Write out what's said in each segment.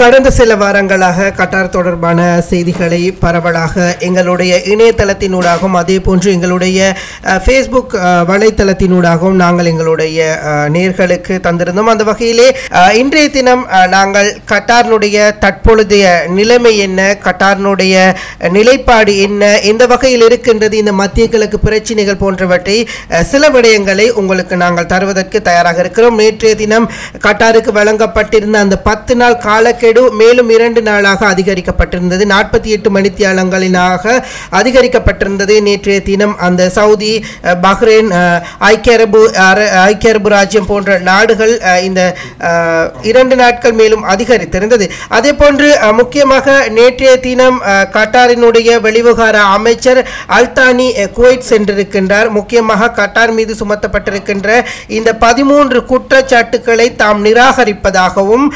கடந்த சில வாரங்களாக கட்டார் தொடர்பான செய்திகளை பரவலாக எங்களுடைய இணையதளத்தினூடாகவும் அதே போன்று எங்களுடைய ஃபேஸ்புக் வலைத்தளத்தினூடாகவும் நாங்கள் எங்களுடைய நேர்களுக்கு தந்திருந்தோம். அந்த வகையிலே இன்றைய தினம் நாங்கள் கட்டாரினுடைய தற்பொழுதைய நிலைமை என்ன கட்டாரினுடைய நிலைப்பாடு என்ன எந்த வகையில் இருக்கின்றது இந்த மத்திய கிழக்கு பிரச்சினைகள் போன்றவற்றை சில விடயங்களை உங்களுக்கு நாங்கள் தருவதற்கு தயாராக இருக்கிறோம். நேற்றைய தினம் கட்டாருக்கு வழங்கப்பட்டிருந்த அந்த பத்து நாள் காலக்கெடு மேலும் இரண்டு நாளாக அதிகரிக்கப்பட்டிருந்தது. நாற்பத்தி எட்டு மணித்தியாலங்களினாக அதிகரிக்கப்பட்டிருந்தது. நேற்றைய தினம் அந்த சவுதி பஹ்ரைன் ஐக்கிய அரபு ஐக்கிய அரபு ராஜ்யம் போன்ற நாடுகள் இந்த இரண்டு நாட்கள் மேலும் அதிகரித்திருந்தது. அதே போன்று முக்கியமாக நேற்றைய தினம் கட்டாரினுடைய வெளிவிவகார அமைச்சர் அல்தானி குவைட் சென்றிருக்கின்றார். முக்கியமாக கட்டார் மீது சுமத்தப்பட்டிருக்கின்ற இந்த பதிமூன்று குற்றச்சாட்டுக்களை தாம் நிராகரிப்பதாகவும்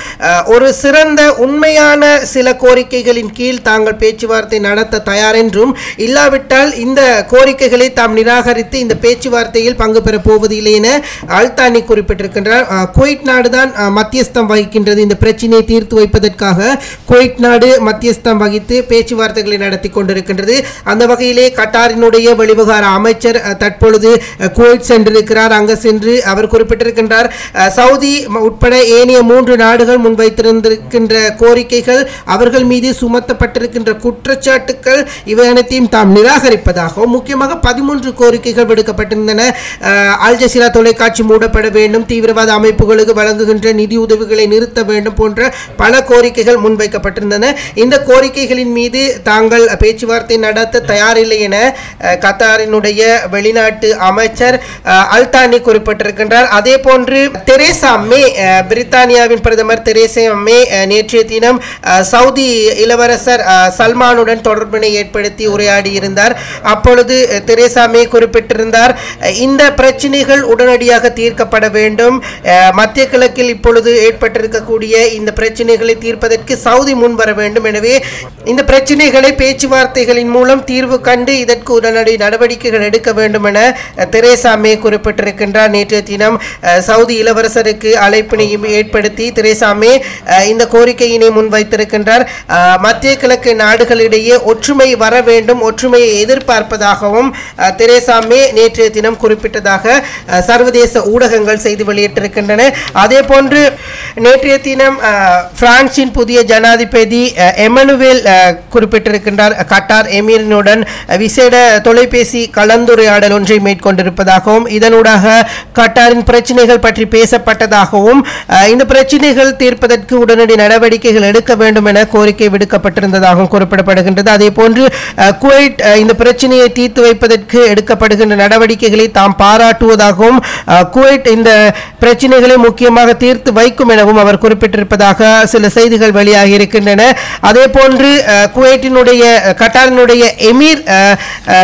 ஒரு சிறந்த உண்மையான சில கோரிக்கைகளின் கீழ் தாங்கள் பேச்சுவார்த்தை நடத்த தயார் என்றும் இல்லாவிட்டால் இந்த கோரிக்கைகளை தாம் நிராகரித்து இந்த பேச்சுவார்த்தையில் பங்கு பெறப் போவதில்லை என அல்தானி குறிப்பிட்டிருக்கின்றார். குவைட் நாடுதான் மத்தியஸ்தம் வகிக்கின்றது. இந்த பிரச்சினையை தீர்த்து வைப்பதற்காக குவைட் நாடு மத்தியஸ்தம் வகித்து பேச்சுவார்த்தைகளை நடத்தி கொண்டிருக்கின்றது. அந்த வகையிலே கட்டாரினுடைய வெளிவகார அமைச்சர் தற்பொழுது குவைட் சென்றிருக்கிறார். அங்கு சென்று அவர் குறிப்பிட்டிருக்கின்றார் சவுதி உட்பட ஏனைய மூன்று நாடுகள் முன்வைத்திருந்திருக்கின்ற கோரிக்கைகள் அவர்கள் மீது சுமத்தப்பட்டிருக்கின்ற குற்றச்சாட்டுக்கள் இவை அனைத்தையும் தாம் நிராகரிப்பதாகவும் முக்கியமாக பதிமூன்று கோரிக்கைகள் விடுக்கப்பட்டிருந்தன. அல் ஜசீரா தொலைக்காட்சி மூடப்பட வேண்டும் தீவிரவாத அமைப்புகளுக்கு வழங்குகின்ற நிதி உதவிகளை நிறுத்த வேண்டும் போன்ற பல கோரிக்கைகள் முன்வைக்கப்பட்டிருந்தன. இந்த கோரிக்கைகளின் மீது தாங்கள் பேச்சுவார்த்தை நடத்த தயாரில்லை என கத்தாரினுடைய வெளிநாட்டு அமைச்சர் அல்தானி குறிப்பிட்டிருக்கின்றார். அதே போன்று தெரேசா மே பிரித்தானியாவின் பிரதமர் தெரேசா மே நேற்றைய தினம் சவுதி இளவரசர் சல்மானுடன் தொடர்பினை ஏற்படுத்தி உரையாடி இருந்தார் அப்பொழுது தெரேசா மே குறிப்பிட்டிருந்தார் இந்த பிரச்சனைகள் உடனடியாக தீர்க்கப்பட வேண்டும். மத்திய கிழக்கில் இப்பொழுது ஏற்பட்டிருக்கக்கூடிய இந்த பிரச்சனைகளை தீர்ப்பதற்கு சவுதி முன்வர வேண்டும். எனவே இந்த பிரச்சனைகளை பேச்சுவார்த்தைகளின் மூலம் தீர்வு கண்டு இதற்கு உடனடி நடவடிக்கைகள் எடுக்க வேண்டும் என தெரேசா மே குறிப்பிட்டிருக்கின்றார். நேற்றைய தினம் சவுதி இளவரசருக்கு அழைப்பினையும் ஏற்படுத்தி தெரேசா மே இந்த கோரி கோரிக்கையினை முன்வைத்திருக்கின்றார். மத்திய கிழக்கு நாடுகளிடையே ஒற்றுமை வர வேண்டும் ஒற்றுமையை எதிர்பார்ப்பதாகவும் தெரேசா மே நேற்றைய தினம் குறிப்பிட்டதாக சர்வதேச ஊடகங்கள் செய்தி வெளியிட்டிருக்கின்றன. அதே போன்று நேற்றைய தினம் பிரான்சின் புதிய ஜனாதிபதி எமனுவேல் குறிப்பிட்டிருக்கின்றார். கட்டார் எமீரினுடன் விசேட தொலைபேசி கலந்துரையாடல் ஒன்றை மேற்கொண்டிருப்பதாகவும் இதனூடாக கட்டாரின் பிரச்சனைகள் பற்றி பேசப்பட்டதாகவும் இந்த பிரச்சனைகள் தீர்ப்பதற்கு உடனடி நடவடிக்கை நடவடிக்கைகள் எடுக்க வேண்டும் என கோரிக்கை விடுக்கப்பட்டிருந்ததாகவும் குறிப்பிடப்படுகின்றது. அதே போன்று குவைட் இந்த பிரச்சனையை தீர்த்து வைப்பதற்கு எடுக்கப்படுகின்ற நடவடிக்கைகளை தாம் பாராட்டுவதாகவும் குவைட் இந்த பிரச்சனைகளை முக்கியமாக தீர்த்து வைக்கும் எனவும் அவர் குறிப்பிட்டிருப்பதாக சில செய்திகள் வெளியாகி இருக்கின்றன அதே போன்று குவைட்டினுடைய கட்டாரினுடைய எமீர்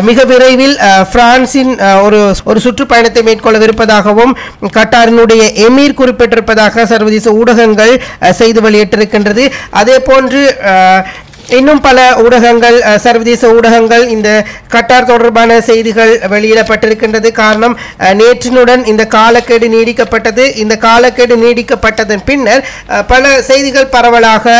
மிக விரைவில் பிரான்சின் ஒரு ஒரு சுற்றுப்பயணத்தை மேற்கொள்ளவிருப்பதாகவும் கட்டாரினுடைய எமீர் குறிப்பிட்டிருப்பதாக சர்வதேச ஊடகங்கள் செய்து வெளியிட்டு வெளியிட்டிருக்கின்றது அதே போன்று இன்னும் பல ஊடகங்கள் சர்வதேச ஊடகங்கள் இந்த கட்டார் தொடர்பான செய்திகள் வெளியிடப்பட்டிருக்கின்றது. காரணம் நேற்றினுடன் இந்த காலக்கெடு நீடிக்கப்பட்டது. இந்த காலக்கெடு நீடிக்கப்பட்டதன் பின்னர் பல செய்திகள் பரவலாக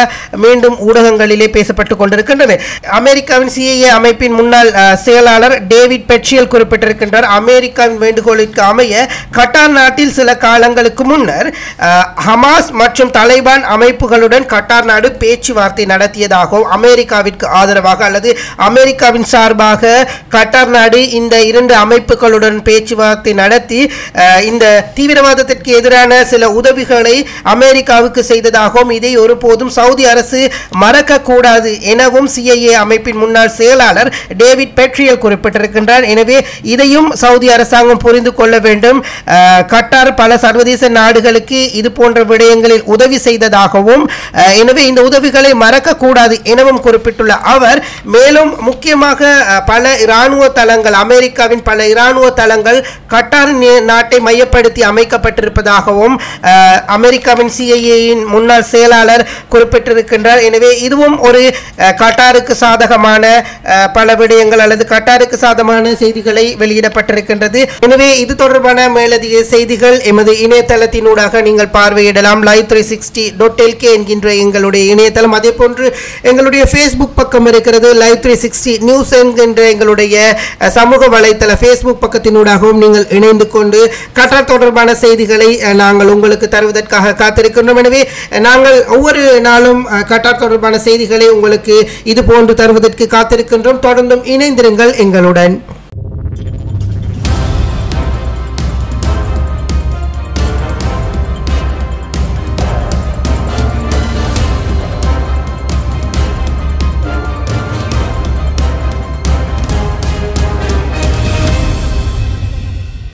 மீண்டும் ஊடகங்களிலே பேசப்பட்டு கொண்டிருக்கின்றன. அமெரிக்காவின் சிஐஏ அமைப்பின் முன்னாள் செயலாளர் டேவிட் பெட்சியல் குறிப்பிட்டிருக்கின்றார். அமெரிக்காவின் வேண்டுகோளுக்கு அமைய கட்டார் நாட்டில் சில காலங்களுக்கு முன்னர் ஹமாஸ் மற்றும் தலைபான் அமைப்புகளுடன் கட்டார் நாடு பேச்சுவார்த்தை நடத்தியதாகவும் அமெரிக்காவிற்கு ஆதரவாக அல்லது அமெரிக்காவின் சார்பாக கட்டார் நாடு இந்த இரண்டு அமைப்புகளுடன் பேச்சுவார்த்தை நடத்தி இந்த தீவிரவாதத்திற்கு எதிரான சில உதவிகளை அமெரிக்காவுக்கு செய்ததாகவும் இதை ஒருபோதும் சவுதி அரசு மறக்கக்கூடாது எனவும் சிஐஏ அமைப்பின் முன்னாள் செயலாளர் டேவிட் பெட்ரியல் குறிப்பிட்டிருக்கின்றார். எனவே இதையும் சவுதி அரசாங்கம் புரிந்து கொள்ள வேண்டும். கட்டார் பல சர்வதேச நாடுகளுக்கு இது போன்ற விடயங்களில் உதவி செய்ததாகவும் எனவே இந்த உதவிகளை மறக்கக்கூடாது என எனவும் குறிப்பிட்டுள்ள அவர் மேலும் முக்கியமாக பல இராணுவ தளங்கள் அமெரிக்காவின் பல இராணுவ தளங்கள் கட்டார் நாட்டை மையப்படுத்தி அமைக்கப்பட்டிருப்பதாகவும் அமெரிக்காவின் சிஐஏயின் முன்னாள் செயலாளர் குறிப்பிட்டிருக்கின்றார். எனவே இதுவும் ஒரு கட்டாருக்கு சாதகமான பல விடயங்கள் அல்லது கட்டாருக்கு சாதகமான செய்திகளை வெளியிடப்பட்டிருக்கின்றது. எனவே இது தொடர்பான மேலதிக செய்திகள் எமது இணையதளத்தினூடாக நீங்கள் பார்வையிடலாம். லைவ் த்ரீ சிக்ஸ்டி டாட் என்கின்ற எங்களுடைய இணையதளம். அதே போன்று எங்களுடைய ஃபேஸ்புக் பக்கம் இருக்கிறது லைவ் த்ரீ சிக்ஸ்டி நியூஸ் என்கின்ற எங்களுடைய சமூக வலைத்தள ஃபேஸ்புக் பக்கத்தினூடாகவும் நீங்கள் இணைந்து கொண்டு கட்டார் தொடர்பான செய்திகளை நாங்கள் உங்களுக்கு தருவதற்காக காத்திருக்கின்றோம். எனவே நாங்கள் ஒவ்வொரு நாளும் கட்டார் தொடர்பான செய்திகளை உங்களுக்கு இது போன்று தருவதற்கு காத்திருக்கின்றோம். தொடர்ந்தும் இணைந்திருங்கள் எங்களுடன்.